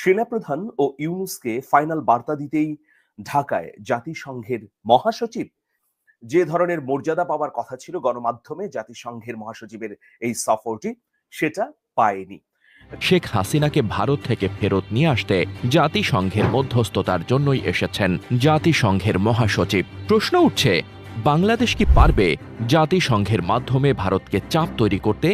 সেনাপ্রধান ও ইউনুসকে ফাইনাল বার্তা দিতেই ঢাকায় জাতিসংঘের মহাসচিব। যে ধরনের মর্যাদা পাওয়ার কথা ছিল গণমাধ্যমে জাতিসংঘের মহাসচিবের এই সফরটি, সেটা পায়নি। শেখ হাসিনাকে ভারত থেকে ফেরত নিয়ে আসতে জাতিসংঘের মধ্যস্থতার জন্যই এসেছেন জাতিসংঘের মহাসচিব। প্রশ্ন উঠছে, বাংলাদেশ কি পারবে জাতিসংঘের মাধ্যমে ভারতকে চাপ তৈরি করতে?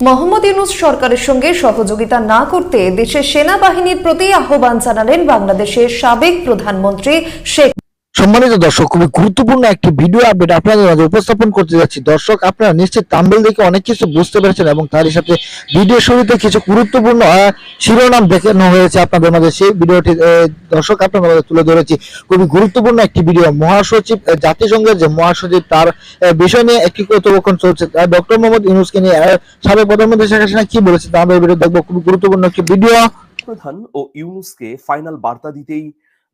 মোহাম্মদ ইউনুস সরকারের সঙ্গে সহযোগিতা না করতে দেশের সেনাবাহিনীর প্রতি আহ্বান জানালেন বাংলাদেশের সাবেক প্রধানমন্ত্রী শেখ সম্মানিত দর্শক, খুবই গুরুত্বপূর্ণ একটি ভিডিও আপডেট আপনাদের মাঝে উপস্থাপন করতে যাচ্ছি। দর্শক, আপনারা নিশ্চিত তাম্বেল দেখে অনেক কিছু বুঝতে পেরেছেন এবং তারই সাথে ভিডিও শুরুতে কিছু গুরুত্বপূর্ণ শিরোনাম দেখানো হয়েছে আপনাদের মাঝে। সেই ভিডিওটি দর্শক, আপনাদের মাঝে তুলে ধরেছি। খুবই গুরুত্বপূর্ণ একটি ভিডিও মহাসচিব জাতিসংঘের যে মহাসচিব, তার বিষয় নিয়ে একটি কথোপকথন চলছে। ডক্টর মোহাম্মদ ইউনুসকে নিয়ে সাবেক প্রধানমন্ত্রী শেখ হাসিনা কি বলেছে, তা আমরা ভিডিও দেখব। খুবই গুরুত্বপূর্ণ একটি ভিডিও প্রধান ও ইউনুসকে ফাইনাল বার্তা দিতেই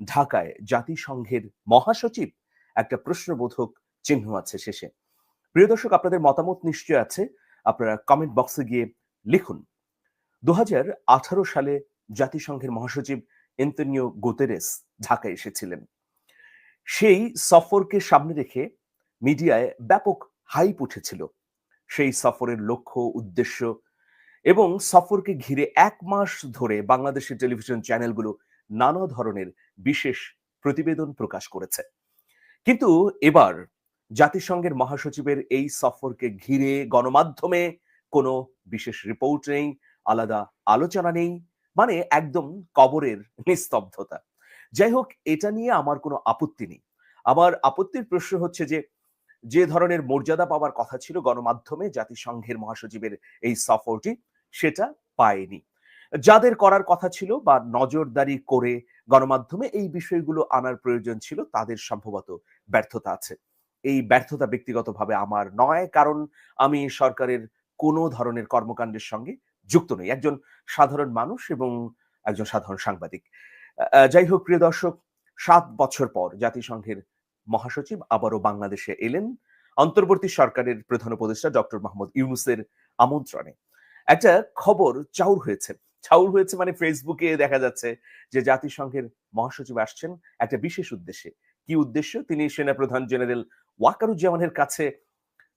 ঢাকায় জাতিসংঘের মহাসচিব একটা প্রশ্নবোধক চিহ্ন আছে শেষে। প্রিয় দর্শক, আপনাদের মতামত নিশ্চয় আছে। আপনারা কমেন্ট বক্সে গিয়ে লিখুন। দু সালে জাতিসংঘের মহাসচিব এন্তনিও গুতেরেস ঢাকায় এসেছিলেন। সেই সফরকে সামনে রেখে মিডিয়ায় ব্যাপক হাইপ উঠেছিল। সেই সফরের লক্ষ্য, উদ্দেশ্য এবং সফরকে ঘিরে এক মাস ধরে বাংলাদেশের টেলিভিশন চ্যানেলগুলো নানা ধরনের বিশেষ প্রতিবেদন প্রকাশ করেছে। কিন্তু এবার জাতিসংঘের মহাসচিবের এই সফরকে ঘিরে গণমাধ্যমে কোনো বিশেষ রিপোর্ট নেই, আলাদা আলোচনা নেই মানে একদম কবরের নিস্তব্ধতা। যাই হোক, এটা নিয়ে আমার কোনো আপত্তি নেই। আমার আপত্তির প্রশ্ন হচ্ছে যে যে ধরনের মর্যাদা পাওয়ার কথা ছিল গণমাধ্যমে জাতিসংঘের মহাসচিবের এই সফরটি, সেটা পায়নি। যাদের করার কথা ছিল বা নজরদারি করে গণমাধ্যমে এই বিষয়গুলো আনার প্রয়োজন ছিল, তাদের সম্ভবত ব্যর্থতা আছে। এই ব্যর্থতা ব্যক্তিগতভাবে আমার নয়, কারণ আমি সরকারের কোনো ধরনের কর্মকাণ্ডের সঙ্গে যুক্ত নই। একজন সাধারণ মানুষ এবং একজন সাধারণ সাংবাদিক। যাই হোক, প্রিয় দর্শক, সাত বছর পর জাতিসংঘের মহাসচিব আবারও বাংলাদেশে এলেন অন্তর্বর্তী সরকারের প্রধান উপদেষ্টা ডক্টর মোহাম্মদ ইউনুসের আমন্ত্রণে। একটা খবর চাউর হয়েছে। চাউর হয়েছে মানে ফেসবুকে দেখা যাচ্ছে যে জাতিসংঘের মহাসচিব আসছেন একটা বিশেষ উদ্দেশ্যে। কি উদ্দেশ্য? তিনি সেনাপ্রধান জেনারেল ওয়াকারুজ্জামানের কাছে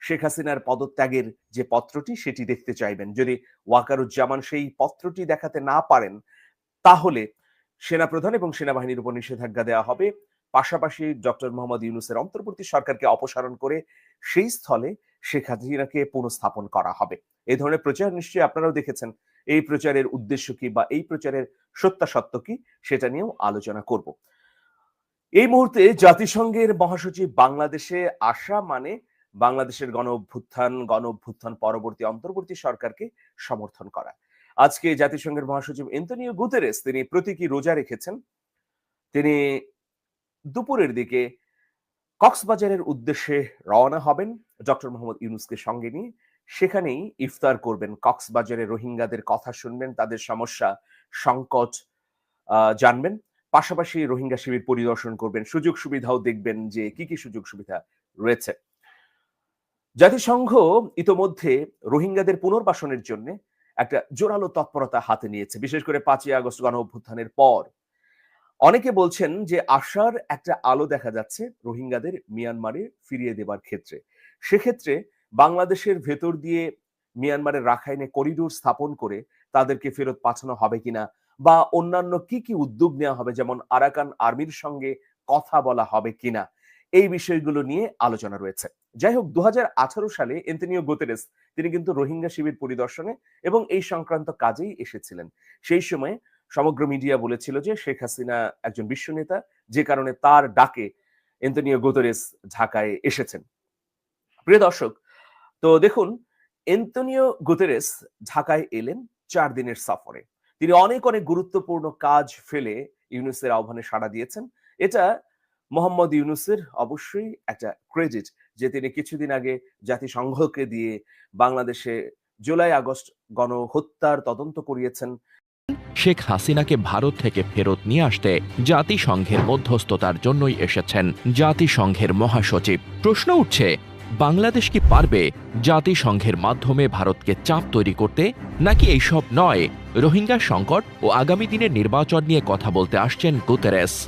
শেখ হাসিনার পদত্যাগের যে পত্রটি, সেটি দেখতে চাইবেন। যদি ওয়াকারুজ্জামান সেই পত্রটি দেখাতে না পারেন, তাহলে সেনাপ্রধান এবং সেনাবাহিনীর উপর নিষেধাজ্ঞা দেওয়া হবে। পাশাপাশি ডক্টর মোহাম্মদ ইউনুসের অন্তর্বর্তী সরকারকে অপসারণ করে সেই স্থলে শেখ হাসিনাকে পুনঃস্থাপন করা হবে। এই ধরনের প্রচার নিশ্চয়ই আপনারাও দেখেছেন। এই প্রচারের উদ্দেশ্য কি বা এই প্রচারের সত্যাসত্য কি, সেটা নিয়েও আলোচনা করব। এই মুহূর্তে জাতিসংঘের মহাসচিব বাংলাদেশে আসা মানে বাংলাদেশের গণ অভ্যুত্থান গণ অভ্যুত্থান পরবর্তী অন্তর্বর্তী সরকারকে সমর্থন করা। আজকে জাতিসংঘের মহাসচিব এন্তনিও গুতেরেস তিনি প্রতীকী রোজা রেখেছেন। তিনি দুপুরের দিকে কক্সবাজারের উদ্দেশ্যে রওনা হবেন। ডক্টর মোহাম্মদ ইউনুসকে সঙ্গে নিয়ে সেখানেই ইফতার করবেন। কক্সবাজারে রোহিঙ্গাদের কথা শুনবেন, তাদের সমস্যা, সংকট জানবেন। পাশাপাশি রোহিঙ্গা শিবির পরিদর্শন করবেন। সুযোগ সুবিধাও দেখবেন যে কি কি সুযোগ সুবিধা রয়েছে। জাতিসংঘ ইতোমধ্যে রোহিঙ্গাদের পুনর্বাসনের জন্য একটা জোরালো তৎপরতা হাতে নিয়েছে। বিশেষ করে পাঁচই আগস্ট গণ অভ্যুত্থানের পর। অনেকে বলছেন যে আশার একটা আলো দেখা যাচ্ছে রোহিঙ্গাদের মিয়ানমারে ফিরিয়ে দেবার ক্ষেত্রে। সেক্ষেত্রে বাংলাদেশের ভেতর দিয়ে মিয়ানমারের রাখাইনে করিডোর স্থাপন করে তাদেরকে ফেরত পাঠানো হবে কিনা বা অন্যান্য কি কি উদ্যোগ নেওয়া হবে, যেমন আরাকান আর্মির সঙ্গে কথা বলা হবে কিনা, এই বিষয়গুলো নিয়ে আলোচনা রয়েছে। যাই হোক দু হাজার আঠারো সালে এন্টনিও গোতেরেস, তিনি কিন্তু রোহিঙ্গা শিবির পরিদর্শনে এবং এই সংক্রান্ত কাজেই এসেছিলেন। সেই সময় সমগ্র মিডিয়া বলেছিল যে শেখ হাসিনা একজন বিশ্ব নেতা, যে কারণে তার ডাকে এন্তনিও গোতরেস ঢাকায় এসেছেন। প্রিয় দর্শক, তো দেখুন এন্তনিও গুতেরেস ঢাকায় এলেন চার দিনের সফরে। তিনি অনেক অনেক গুরুত্বপূর্ণ কাজ ফেলে ইউনুসের আহ্বানে সাড়া দিয়েছেন। এটা মোহাম্মদ ইউনুসের অবশ্যই একটা ক্রেডিট যে তিনি কিছুদিন আগে জাতিসংঘকে দিয়ে বাংলাদেশে জুলাই, আগস্ট গণহত্যার তদন্ত করিয়েছেন। শেখ হাসিনাকে ভারত থেকে ফেরত নিয়ে আসতে জাতিসংঘের মধ্যস্থতার জন্যই এসেছেন জাতিসংঘের মহাসচিব। প্রশ্ন উঠছে বাংলাদেশ কি পারবে জাতিসংঘের মাধ্যমে ভারতকে চাপ তৈরি করতে? নাকি এইসব নয়? রোহিঙ্গা সংকট ও আগামী দিনের নির্বাচন নিয়ে কথা বলতে আসছেন গুতেরেস।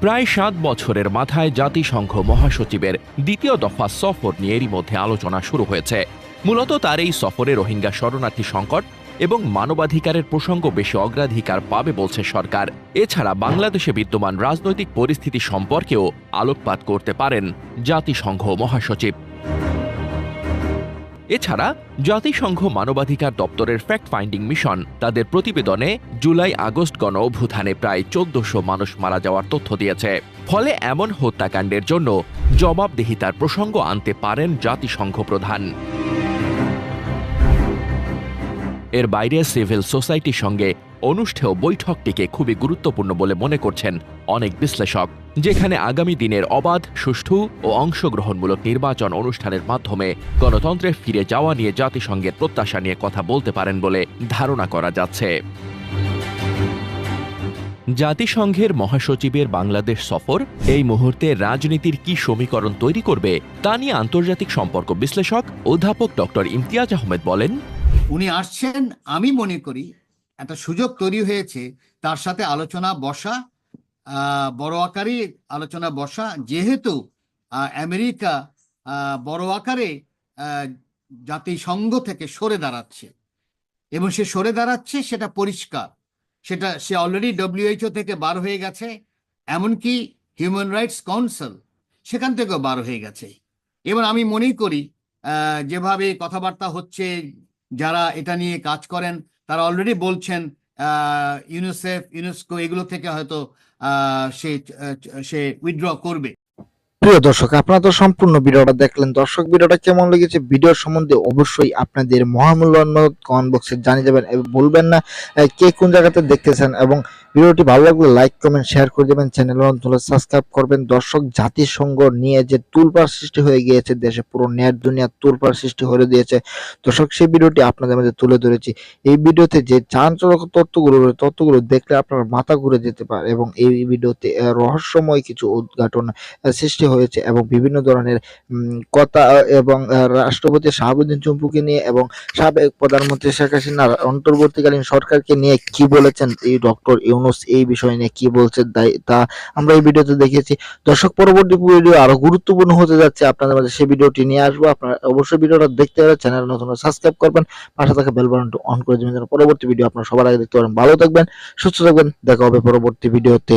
প্রায় সাত বছরের মাথায় জাতিসংঘ মহাসচিবের দ্বিতীয় দফা সফর নিয়ে এরই মধ্যে আলোচনা শুরু হয়েছে। মূলত তার এই সফরে রোহিঙ্গা শরণার্থী সংকট এবং মানবাধিকারের প্রসঙ্গ বেশি অগ্রাধিকার পাবে বলছে সরকার। এছাড়া বাংলাদেশে বিদ্যমান রাজনৈতিক পরিস্থিতি সম্পর্কেও আলোকপাত করতে পারেন জাতিসংঘ মহাসচিব। এছাড়া জাতিসংঘ মানবাধিকার দপ্তরের ফ্যাক্ট ফাইন্ডিং মিশন তাদের প্রতিবেদনে জুলাই আগস্ট গণ অভ্যুত্থানে প্রায় চোদ্দশো মানুষ মারা যাওয়ার তথ্য দিয়েছে। ফলে এমন হত্যাকাণ্ডের জন্য জবাবদিহিতার প্রসঙ্গ আনতে পারেন জাতিসংঘ প্রধান। এর বাইরে সিভিল সোসাইটির সঙ্গে অনুষ্ঠেয় বৈঠকটিকে খুবই গুরুত্বপূর্ণ বলে মনে করছেন অনেক বিশ্লেষক, যেখানে আগামী দিনের অবাধ, সুষ্ঠু ও অংশগ্রহণমূলক নির্বাচন অনুষ্ঠানের মাধ্যমে গণতন্ত্রে ফিরে যাওয়া নিয়ে জাতিসংঘের প্রত্যাশা নিয়ে কথা বলতে পারেন বলে ধারণা করা যাচ্ছে। জাতিসংঘের মহাসচিবের বাংলাদেশ সফর এই মুহূর্তে রাজনীতির কি সমীকরণ তৈরি করবে তা নিয়ে আন্তর্জাতিক সম্পর্ক বিশ্লেষক অধ্যাপক ডক্টর ইমতিয়াজ আহমেদ বলেন উনি আসছেন, আমি মনে করি একটা সুযোগ তৈরি হয়েছে, তার সাথে আলোচনা বসা বড় আকারে আলোচনা বসা, যেহেতু আমেরিকা বড় আকারে জাতিসংঘ থেকে সরে দাঁড়াচ্ছে। এবং সে সরে দাঁড়াচ্ছে, সেটা পরিষ্কার। সেটা, সে অলরেডি ডব্লিউএইচও থেকে বার হয়ে গেছে, এমনকি হিউম্যান রাইটস কাউন্সিল সেখান থেকেও বার হয়ে গেছে। এবার আমি মনে করি যেভাবে কথাবার্তা হচ্ছে যারা এটা নিয়ে কাজ করেন, তারা অলরেডি বলছেন ইউনিসেফ ইউনেস্কো এগুলো থেকে হয়তো সে সে উইথড্র করবে। প্রিয় দর্শক, আপনারা তো সম্পূর্ণ ভিডিওটা দেখলেন। দর্শক, ভিডিওটা কেমন লেগেছে? ভিডিওর সম্বন্ধে অবশ্যই আপনাদের মহামূল্যবান কমেন্ট বক্সে জানিয়ে যাবেন এবং বলবেন না কে কোন জায়গাতে দেখতেছেন এবং ভিডিওটি ভালো লাগলে লাইক কমেন্ট শেয়ার করে দেবেন চ্যানেল অঞ্চলে সাবস্ক্রাইব করবেন। দর্শক, জাতিসংঘ নিয়ে যে তুলপার সৃষ্টি হয়ে গিয়েছে, দেশে পুরো নেট দুনিয়া তুলপার সৃষ্টি হয়ে দিয়েছে। দর্শক, সেই ভিডিওটি আপনাদের মাঝে তুলে ধরেছি। এই ভিডিওতে যে চাঞ্চল্যক তথ্যগুলো রয়েছে, তথ্যগুলো দেখলে আপনার মাথা ঘুরে যেতে পারে এবং এই ভিডিওতে রহস্যময় কিছু উদ্ঘাটন সৃষ্টি হয়েছে এবং বিভিন্ন ধরনের কথা এবং রাষ্ট্রপতি শাহাবুদ্দিন চুম্পুকে নিয়ে এবং সাবেক প্রধানমন্ত্রী শেখ হাসিনার অন্তর্বর্তীকালীন সরকারকে নিয়ে কি বলেছেন এই ডক্টর ইউনুস, এই বিষয় নিয়ে কি বলছেন তা আমরা এই ভিডিওতে দেখেছি। দর্শক, পরবর্তী ভিডিও আরও গুরুত্বপূর্ণ হতে যাচ্ছে, আপনাদের মাঝে সেই ভিডিওটি নিয়ে আসব। আপনারা অবশ্যই ভিডিওটা দেখতে হলে চ্যানেল নতুন সাবস্ক্রাইব করবেন, পাশে থাকা বেল বাটনটি অন করে দেবেন, যেন পরবর্তী ভিডিও আপনারা সবার আগে দেখতে পারেন। ভালো থাকবেন, সুস্থ থাকবেন, দেখা হবে পরবর্তী ভিডিওতে।